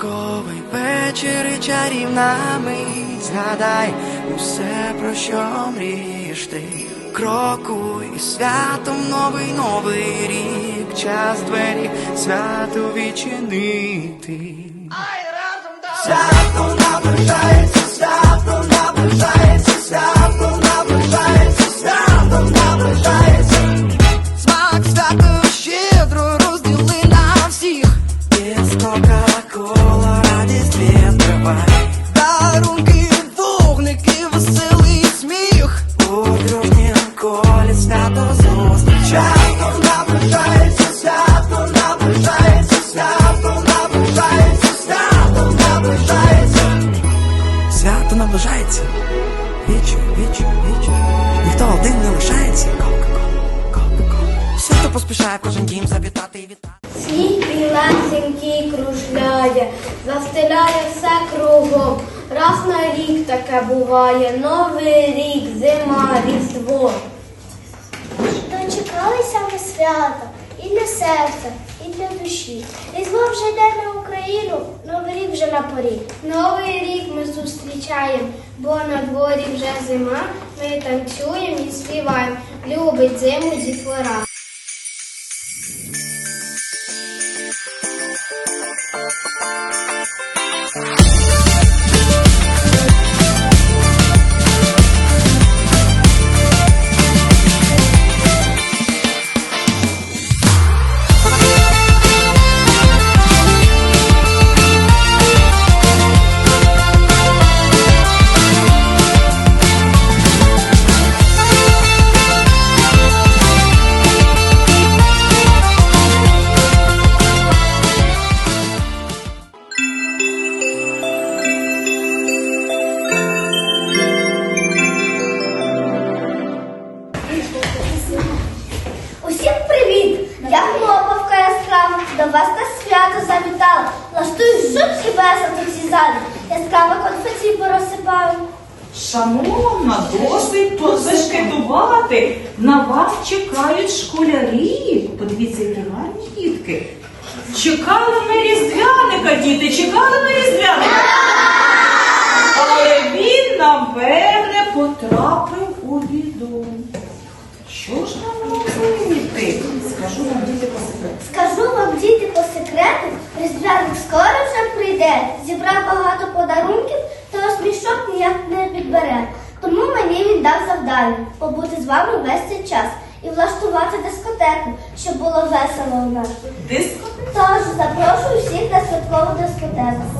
Казковий вечір чарівна мить. Згадай усе, про що мрієш ти. Крокуй святом новий новий рік. Час двері свято відчинити. Свято наближається, свято наближається, наближається Вічу, вічу, вічу Ніхто один не лишається. Кока-Кола хто поспішає кожен дім завітати і вітати. Сніг білесенький кружляє, застеляє все кругом. Раз на рік таке буває, новий рік, зима, різдво. Дочекалися ми свята і для серця, і для душі. Різдво вже йде на Україну, новий рік вже на порі. Новий рік ми зустрічаємо, бо на дворі вже зима. Ми танцюємо і співаємо. Любить зиму дітвора. Порозсипаю. Шановна, досить тут зашкетувати. На вас чекають школярі. Подивіться, які гарні дітки. Чекали на різдвяника, діти, чекали на різдвяника. Але він, напевне, потрапив у біду. Що ж нам робити? Скажу вам діти по секрету. Скажу вам, діти, по секрету, різдвяник скоро вже прийде. Зібрав багато подарунків, мішок ніяк не підбере. Тому мені він дав завдання побути з вами весь цей час і влаштувати дискотеку, щоб було весело у нас. Диско? Тож запрошую всіх на святкову дискотеку.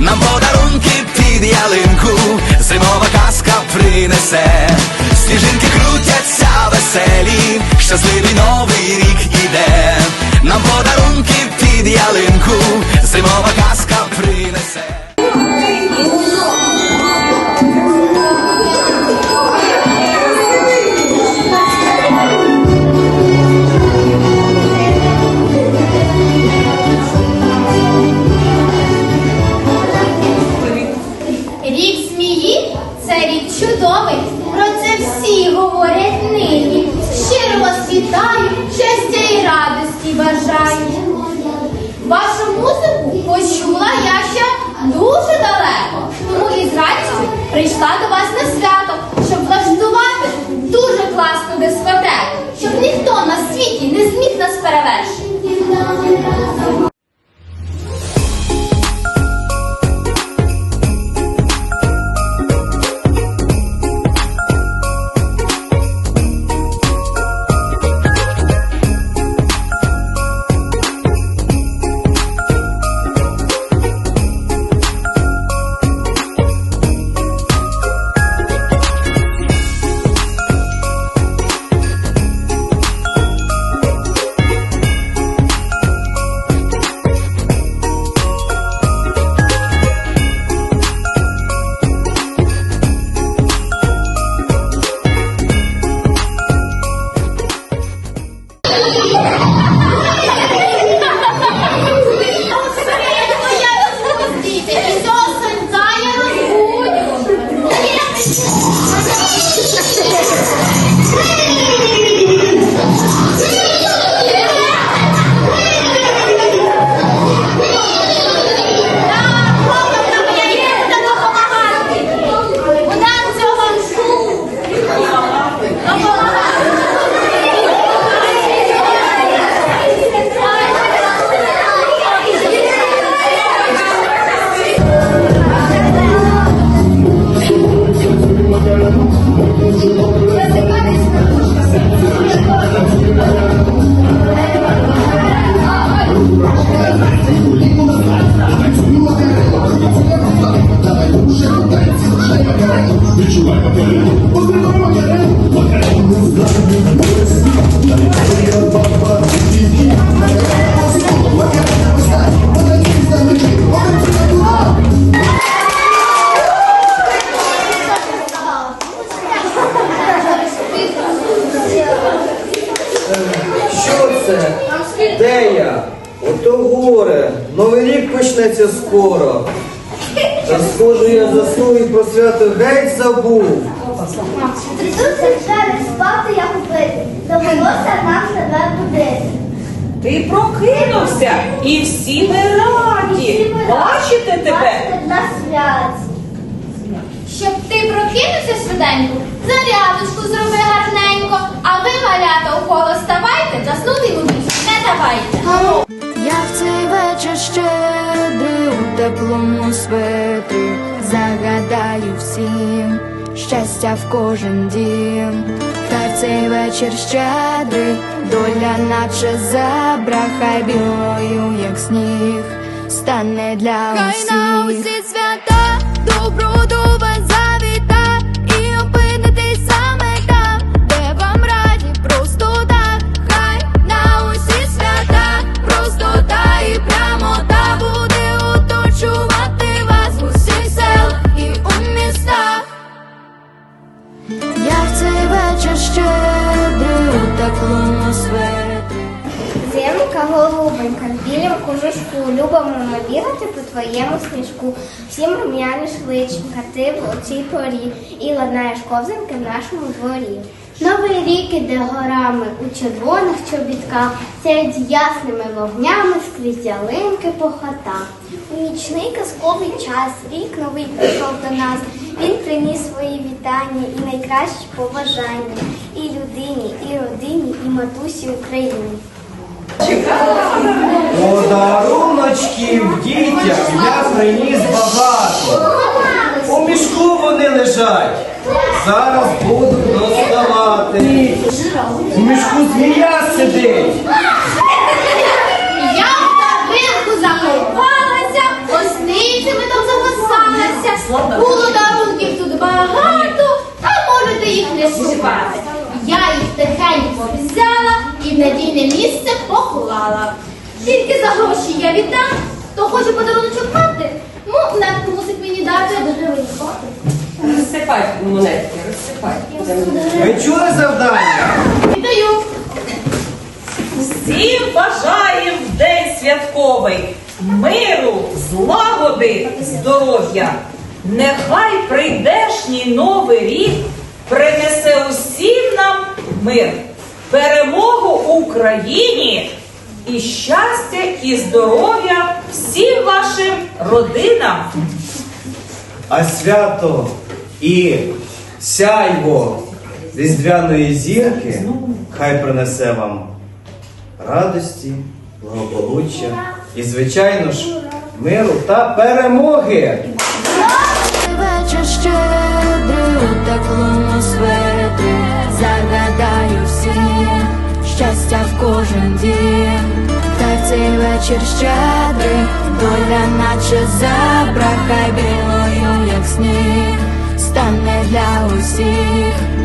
нам подарунки під ялинку, зимова казка принесе, сніжинки крутяться веселі, щасливий радістю прийшла до Thank you. Скоро. Та схоже, я заснув і про свято геть забув. Вже не спати, як купити. Довелося нам себе будити. Ти прокинувся, і всі ми раді. Бачите тебе? На святі. Щоб ти прокинувся швиденько, зарядочку зроби гарненько, а ви, малята, у коло ставайте, заснути йому більше не давайте. Я в цей вечір у теплому свету загадаю всім щастя в кожен дім. та в цей вечір щедрий, доля наче забра, хай білою, як сніг, стане для усіх. Хай на усі свята добру до вас Я в цей вечір щедрий у теплому светрі. Зимка голубенька, в білім кожушку, любимо ми бігати по твоєму сніжку. Всім рум'яні шличенька, ти в оцій порі, і ладнаєш ковзанки в нашому дворі. Новий рік іде горами у червоних чобітках, сяють ясними вогнями скрізь ялинки по хатах. У нічний казковий час рік новий прийшов до нас. Він приніс свої вітання і найкращі побажання і людині, і родині, і матусі України. Подаруночків дітям я приніс багато. У мішку вони лежать. Зараз буду доставати. У мішку змія сидить. Я в табинку заховалася, осницями там запасалася. Було дарунків тут багато, а можете їх не шукати. Я їх тихенько взяла і в надійне місце поклала. Тільки за гроші я віддам, хто хоче подаруночок мати, ну, нетку мусить мені дати. Розсипай монетки, розсипай. Ви чули завдання? Віддаю. Всім бажаємо день святковий миру, злагоди, здоров'я. Нехай прийдешній новий рік принесе усім нам мир, перемогу Україні і щастя і здоров'я всім вашим родинам. А свято і сяйво різдвяної зірки хай принесе вам радості, благополуччя і, звичайно ж, миру та перемоги. Щедрий у загадаю всім щастя в кожен дім. Та цей вечір щедрий, доля наче зебра, хай білою, як сніг, стане для усіх.